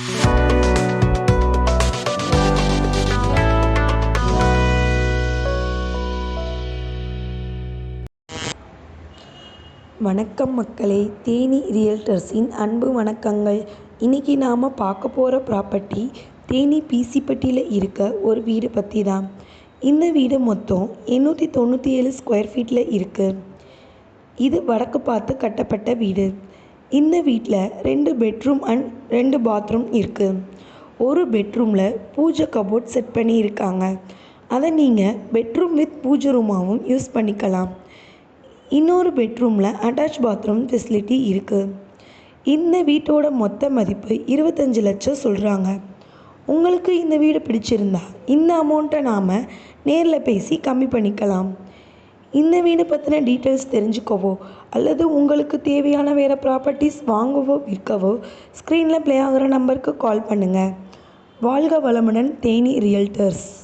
வணக்கம் மக்களே தேனி ரியல்டர்ஸின் அன்பு வணக்கங்கள். இன்றைக்கி நாம் பார்க்க போகிற ப்ராப்பர்ட்டி தேனி பிசிப்பட்டியில் இருக்க ஒரு வீடு பற்றி தான் இந்த வீடு மொத்தம் எண்ணூற்றி தொண்ணூற்றி ஏழு ஸ்கொயர் ஃபீட்டில் இருக்குது இது வடக்கு பார்த்து கட்டப்பட்ட வீடு. இந்த வீட்டில் ரெண்டு பெட்ரூம் அண்ட் ரெண்டு பாத்ரூம் இருக்குது ஒரு பெட்ரூமில் பூஜை கபோர்ட் செட் பண்ணியிருக்காங்க. அதை நீங்கள் பெட்ரூம் வித் பூஜை ரூமாகவும் யூஸ் பண்ணிக்கலாம். இன்னொரு பெட்ரூமில் அட்டாச் பாத்ரூம் ஃபெசிலிட்டி இருக்குது இந்த வீட்டோட மொத்த மதிப்பு இருபத்தஞ்சி லட்சம் சொல்கிறாங்க உங்களுக்கு இந்த வீடு பிடிச்சிருந்தா இந்த அமௌண்ட்டை நாம் நேரில் பேசி கம்மி பண்ணிக்கலாம். இந்த வீடு பற்றின டீட்டெயில்ஸ் தெரிஞ்சுக்கவோ அல்லது உங்களுக்கு தேவையான வேறு ப்ராப்பர்ட்டிஸ் வாங்கவோ விற்கவோ ஸ்க்ரீனில் ப்ளே ஆகிற நம்பருக்கு கால் பண்ணுங்கள் வாழ்க வளமுடன் தேனி ரியல்டர்ஸ்